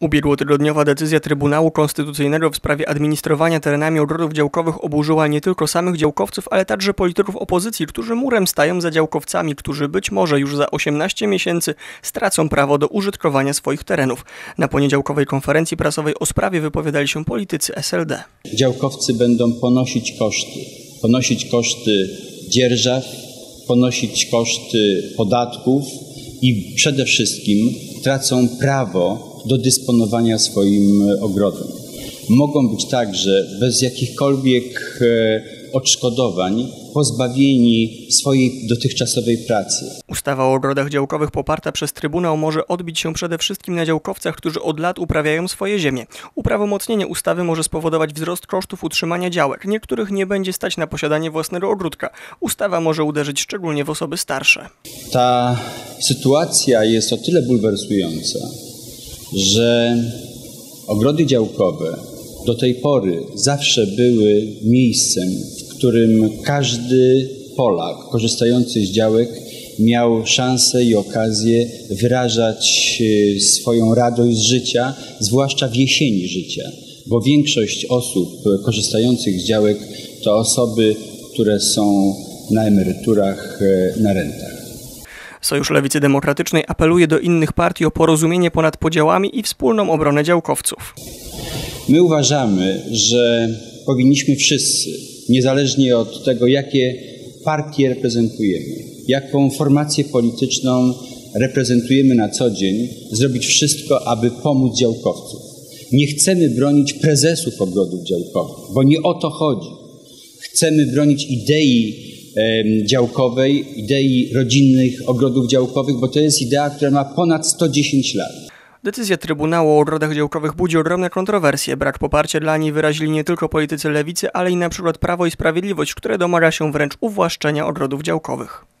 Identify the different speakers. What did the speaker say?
Speaker 1: Ubiegłotygodniowa decyzja Trybunału Konstytucyjnego w sprawie administrowania terenami ogrodów działkowych oburzyła nie tylko samych działkowców, ale także polityków opozycji, którzy murem stają za działkowcami, którzy być może już za 18 miesięcy stracą prawo do użytkowania swoich terenów. Na poniedziałkowej konferencji prasowej o sprawie wypowiadali się politycy SLD.
Speaker 2: Działkowcy będą ponosić koszty. Ponosić koszty dzierżaw, ponosić koszty podatków i przede wszystkim tracą prawo do dysponowania swoim ogrodem. Mogą być także bez jakichkolwiek e, odszkodowań pozbawieni swojej dotychczasowej pracy.
Speaker 1: Ustawa o ogrodach działkowych poparta przez Trybunał może odbić się przede wszystkim na działkowcach, którzy od lat uprawiają swoje ziemie. Uprawomocnienie ustawy może spowodować wzrost kosztów utrzymania działek. Niektórych nie będzie stać na posiadanie własnego ogródka. Ustawa może uderzyć szczególnie w osoby starsze.
Speaker 2: Ta sytuacja jest o tyle bulwersująca, że ogrody działkowe do tej pory zawsze były miejscem, w którym każdy Polak korzystający z działek miał szansę i okazję wyrażać e, swoją radość z życia, zwłaszcza w jesieni życia, bo większość osób korzystających z działek to osoby, które są na emeryturach, e, na rentach.
Speaker 1: Sojusz Lewicy Demokratycznej apeluje do innych partii o porozumienie ponad podziałami i wspólną obronę działkowców.
Speaker 2: My uważamy, że powinniśmy wszyscy, niezależnie od tego, jakie partie reprezentujemy, jaką formację polityczną reprezentujemy na co dzień, zrobić wszystko, aby pomóc działkowcom. Nie chcemy bronić prezesów ogrodów działkowych, bo nie o to chodzi. Chcemy bronić idei działkowej, idei rodzinnych ogrodów działkowych, bo to jest idea, która ma ponad 110 lat.
Speaker 1: Decyzja Trybunału o ogrodach działkowych budzi ogromne kontrowersje. Brak poparcia dla niej wyrazili nie tylko politycy lewicy, ale i na przykład Prawo i Sprawiedliwość, które domaga się wręcz uwłaszczenia ogrodów działkowych.